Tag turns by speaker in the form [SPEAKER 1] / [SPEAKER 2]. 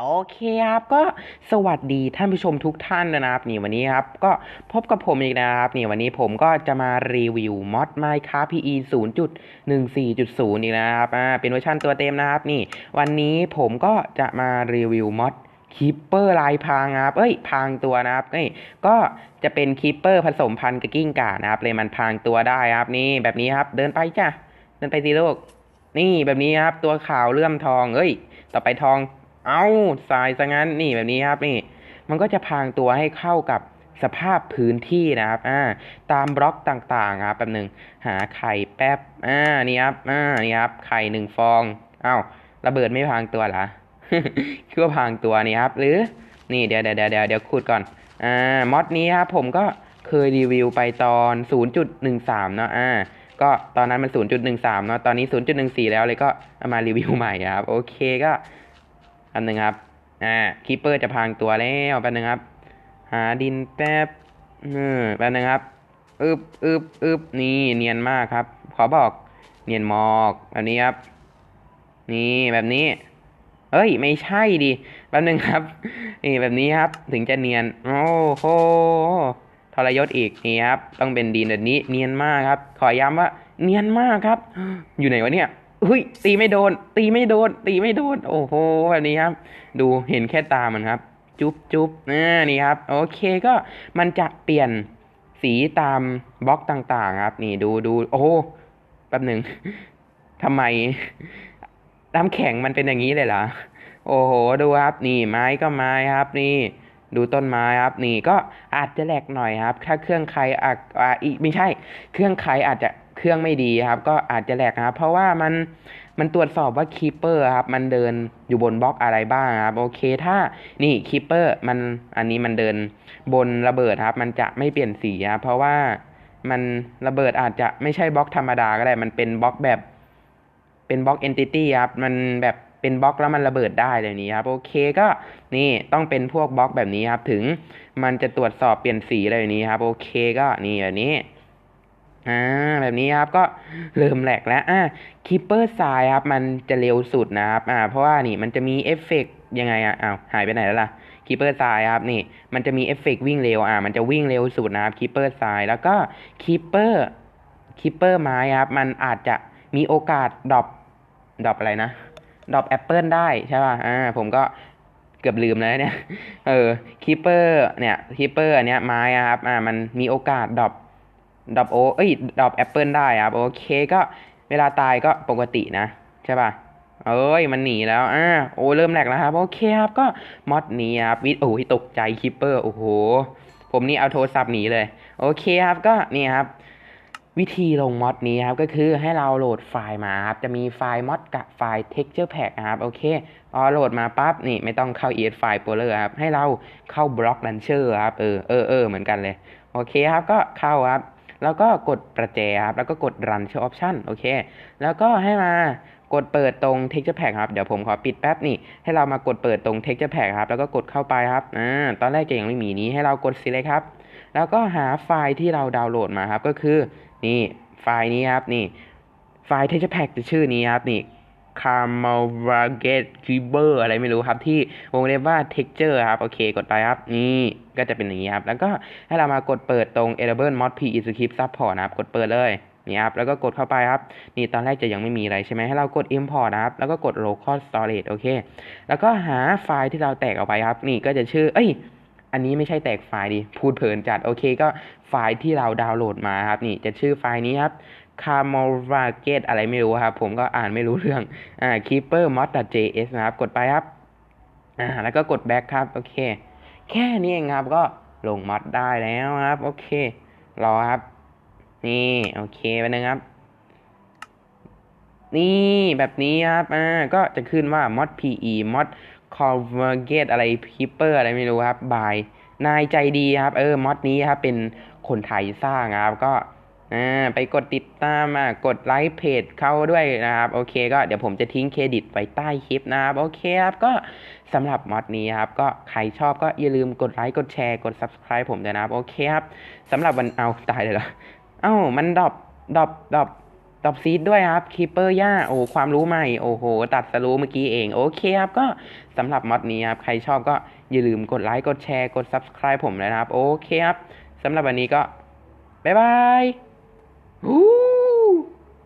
[SPEAKER 1] โอเคครับก็สวัสดีท่านผู้ชมทุกท่านนะครับนี่วันนี้ครับก็พบกับผมอีกนะครับนี่วันนี้ผมก็จะมารีวิวมอด Minecraft PE 0.14.0 อีกนะครับอ่าเป็นเวอร์ชันตัวเต็มนะครับนี่ วันนี้ผมก็จะมารีวิวมอดคิปเปอร์ลายพางครับเอ้ยพางตัวนะครับนี่ก็จะเป็นคิปเปอร์ผสมพันธุ์กับกิ้งก่านะครับเลยมันพางตัวได้ครับนี่แบบนี้ครับเดินไปจ้ะเดินไปสิลูกนี่แบบนี้ครับตัวขาวเลื่อมทองเอ้ย ต่อไปทอง เอาทรายซะงั้นนี่แบบนี้ครับนี่ มันก็จะพางตัวให้เข้ากับสภาพพื้นที่นะครับ อ่า ตามบล็อกต่างๆครับแป๊บหนึ่งหาไข่แป๊บ อ่า นี่ครับ อ่า นี่ครับ ไข่หนึ่งฟอง เอ้า ระเบิดไม่พางตัวเหรอคือว่าพางตัวนี่ครับ หรือ นี่เดี๋ยวเดี๋ยวเดี๋ยวเดี๋ยวขุดก่อน อ่า มอดนี้ครับผมก็เคยรีวิวไปตอน 0.13 เนาะ อ่า ก็ตอนนั้นมัน 0.13 เนาะ ตอนนี้ 0.14 แล้วเลยก็เอามารีวิวใหม่ครับ โอเคก็ แป๊บนึงครับ อ่าคีเปอร์จะพังตัวแล้วแป๊บนึงครับ หาดินแป๊บเออแป๊บนึงครับอึบอึบอึบนี่เนียนมากครับ ขอบอก เนียนมอกแบบนี้ครับ นี่แบบนี้เฮ้ย ไม่ใช่ดิแป๊บนึงครับนี่แบบนี้ครับ ถึงจะเนียน โอ้โหทรยศอีกนี่ครับ ต้องเป็นดินแบบนี้ เนียนมากครับ ขอย้ำว่า เนียนมากครับ อยู่ไหนวะเนี่ย เฮ้ยตีไม่โดน ตีไม่โดน ตีไม่โดน โอ้โหแบบนี้ครับ ดูเห็นแค่ตามันครับ จุ๊บจุ๊บนี่ครับ โอเคก็มันจะเปลี่ยนสีตามบล็อกต่างๆ ครับ นี่ดูดูโอ้แป๊บหนึ่งทำไมน้ำแข็งมันเป็นอย่างนี้เลยเหรอโอ้โหดูครับ นี่ไม้ก็ไม้ครับ นี่ดูต้นไม้ครับ นี่ก็อาจจะแหลกหน่อยครับ ถ้าเครื่องใครอาจอ่าอีไม่ใช่ เครื่องใครอาจจะ เครื่องไม่ดีครับ ก็อาจจะแหลกนะครับ เพราะว่ามันมันตรวจสอบว่าคีเปอร์ครับ มันเดินอยู่บนบล็อกอะไรบ้างครับ โอเคถ้านี่คีเปอร์มันอันนี้มันเดินบนระเบิดครับ มันจะไม่เปลี่ยนสีครับเพราะว่ามันระเบิดอาจจะไม่ใช่บล็อกธรรมดาก็ได้ มันเป็นบล็อกแบบ เป็นบล็อกเอนติตี้ครับ มันแบบเป็นบล็อกแล้วมันระเบิดได้เลยนี้ครับโอเคก็นี่ต้องเป็นพวกบล็อกแบบนี้ครับ ถึงมันจะตรวจสอบเปลี่ยนสีอะไรแบบนี้ครับ โอเคก็นี่แบบนี้ อ่าแบบนี้ครับก็เริ่มแหลกแล้วอ่าคิปเปอร์ทรายครับมันจะเร็วสุดนะครับอ่าเพราะว่านี่มันจะมีเอฟเฟกยังไงอะอ้าวหายไปไหนแล้วล่ะคิปเปอร์ทรายครับนี่มันจะมีเอฟเฟกวิ่งเร็วอ่ามันจะวิ่งเร็วสุดนะครับคิปเปอร์ทรายแล้วก็คิปเปอร์คิปเปอร์ไม้ครับมันอาจจะมีโอกาสดรอปดรอปอะไรนะดรอปแอปเปิลได้ใช่ป่ะอ่าผมก็เกือบลืมแล้วเนี่ยเออคิปเปอร์เนี่ยคิปเปอร์อันเนี้ยไม้ครับอ่ามันมีโอกาสดรอป ดอปโอเอ้ยดอปแอปเปิลได้ครับโอเคก็เวลาตายก็ปกตินะ ใช่ป่ะเอ้ยมันหนีแล้วอ่าโอ้เริ่มแหลกแล้วครับ โอเคครับก็มอดหนีครับวิโอ้ยตกใจคิปเปอร์โอ้โห ผมนี่เอาโทรศัพท์หนีเลย โอเคครับก็นี่ครับ วิธีลงมอดนี้ครับก็คือให้เราโหลดไฟล์มาครับจะมีไฟล์มอดกับไฟล์ texture pack ครับโอเคพอโหลดมาปั๊บนี่ไม่ต้องเข้า es file explorer ครับให้เราเข้า block launcher ครับเออเออเออเหมือนกันเลย โอเคครับก็เข้าครับ แล้วก็กดประแจครับ แล้วก็กด run show option โอเค แล้วก็ให้มากดเปิดตรง texture pack ครับ เดี๋ยวผมขอปิดแป๊บนี่ ให้เรามากดเปิดตรง texture pack ครับ แล้วก็กดเข้าไปครับ อ่า ตอนแรกจะยังไม่มีนี้ ให้เรากด select ครับ แล้วก็หาไฟล์ที่เราดาวน์โหลดมาครับ ก็คือ นี่ ไฟล์นี้ครับ นี่ ไฟล์ texture pack จะชื่อนี้ครับ นี่ c a m a v a g e t k e y b e r อร์อะไรไม่รู้ครับ ที่วงเล็บว่า texture ครับ โอเค กดไปครับ นี่ก็จะเป็นอย่างนี้ครับ แล้วก็ให้เรามากดเปิดตรง enable mod p script support นะครับ กดเปิดเลยนี่ครับ แล้วก็กดเข้าไปครับ นี่ตอนแรกจะยังไม่มีอะไรใช่ไหมให้เรากด import นะครับ แล้วก็กด local storage โอเค แล้วก็หาไฟล์ที่เราแตกออกไปครับ นี่ก็จะชื่อ เอ้ย อันนี้ไม่ใช่แตกไฟล์ดิ พูดเพลินจัด โอเคก็ไฟล์ที่เราดาวน์โหลดมาครับ นี่จะชื่อไฟล์นี้ครับ c a m o v a g e t อะไรไม่รู้ครับ ผมก็อ่านไม่รู้เรื่อง อ่า keeper mod js นะครับ กดไปครับ อ่า แล้วก็กด back ครับ โอเค แค่นี้เองครับ ก็ลงมอดได้แล้วครับ โอเค รอครับ นี่ โอเคไปนะครับ นี่แบบนี้ครับ อ่า ก็จะขึ้นว่า mod pe mod convergate อะไร keeper อะไรไม่รู้ครับบายนายใจดีครับ เออมอดนี้ครับ เป็นคนไทยสร้างครับ ก็อ่าไปกดติดตามอะกดไลค์เพจเขาด้วยนะครับ โอเคก็เดี๋ยวผมจะทิ้งเครดิตไว้ใต้คลิปนะครับ โอเคครับก็สำหรับมอดนี้ครับ ก็ใครชอบก็อย่าลืมกดไลค์กดแชร์กด subscribe ผมด้วยนะครับ โอเคครับสำหรับวันเอาตายเลยเหรอเอ้ามันดรอปดรอปดรอป ตอบซีดด้วยครับคีเปอร์ย่าโอ้ความรู้ใหม่ โอ้โห ตัดสรู้เมื่อกี้เอง โอเคครับ ก็สำหรับมอดนี้ครับ ใครชอบก็อย่าลืมกดไลค์กดแชร์กด Subscribe ผมเลยนะครับ โอเคครับสำหรับวันนี้ก็ บ๊ายบายู